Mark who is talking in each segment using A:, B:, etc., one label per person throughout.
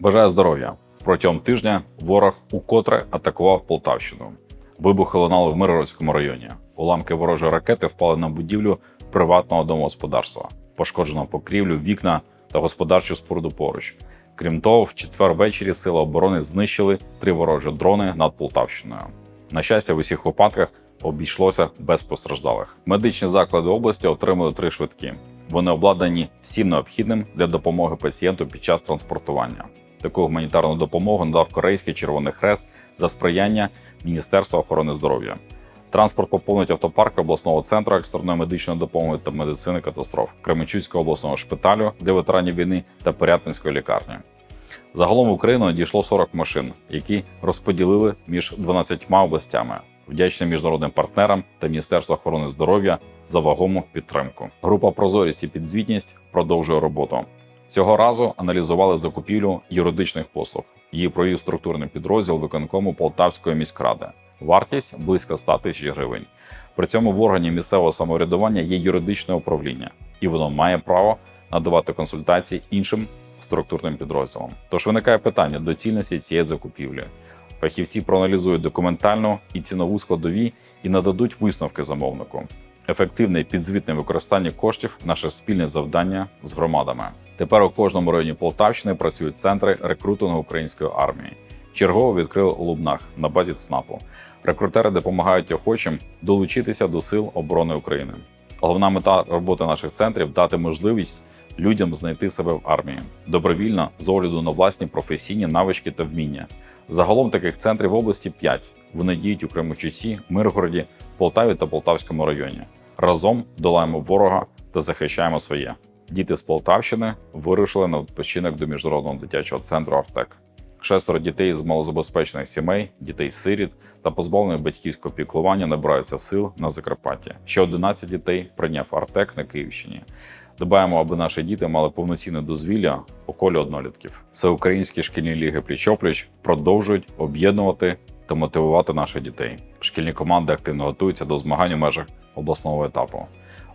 A: Бажаю здоров'я! Протягом тижня ворог укотре атакував Полтавщину. Вибухи лунали в Миргородському районі. Уламки ворожої ракети впали на будівлю приватного домогосподарства. Пошкоджено покрівлю, вікна та господарчу споруду поруч. Крім того, в четвер ввечері сили оборони знищили три ворожі дрони над Полтавщиною. На щастя, в усіх випадках обійшлося без постраждалих. Медичні заклади області отримали три швидкі. Вони обладнані всім необхідним для допомоги пацієнту під час транспортування. Таку гуманітарну допомогу надав Корейський Червоний Хрест за сприяння Міністерства охорони здоров'я. Транспорт поповнить автопарк обласного центру екстреної медичної допомоги та медицини катастроф Кременчуцького обласного шпиталю для ветеранів війни та Порятинської лікарні. Загалом в Україну надійшло 40 машин, які розподілили між 12 областями. Вдячні міжнародним партнерам та Міністерству охорони здоров'я за вагому підтримку. Група Прозорість і підзвітність продовжує роботу. Цього разу аналізували закупівлю юридичних послуг. Її провів структурний підрозділ виконкому Полтавської міськради. Вартість близько 100 тисяч гривень. При цьому в органі місцевого самоврядування є юридичне управління, і воно має право надавати консультації іншим структурним підрозділам. Тож виникає питання доцільності цієї закупівлі. Фахівці проаналізують документальну і цінову складові і нададуть висновки замовнику. Ефективне і підзвітне використання коштів наше спільне завдання з громадами. Тепер у кожному районі Полтавщини працюють центри рекрутингу української армії. Чергово відкрили у Лубнах на базі ЦНАПу. Рекрутери допомагають охочим долучитися до сил оборони України. Головна мета роботи наших центрів дати можливість людям знайти себе в армії добровільно з огляду на власні професійні навички та вміння. Загалом таких центрів в області 5. Вони діють у Кременчуці, Миргороді, Полтаві та Полтавському районі. Разом долаємо ворога та захищаємо своє. Діти з Полтавщини вирушили на відпочинок до міжнародного дитячого центру Артек. Шестеро дітей з малозабезпечених сімей, дітей-сиріт та позбавлених батьківського піклування набираються сил на Закарпатті. Ще 11 дітей прийняв Артек на Київщині. Дбаємо, аби наші діти мали повноцінне дозвілля у колі однолітків. Всеукраїнські шкільні ліги пліч-опліч продовжують об'єднувати та мотивувати наших дітей. Шкільні команди активно готуються до змагань у межах обласного етапу.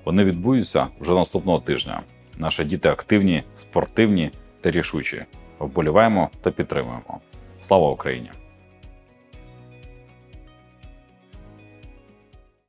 A: Вони відбудуться вже наступного тижня. Наші діти активні, спортивні та рішучі. Вболіваємо та підтримуємо. Слава Україні!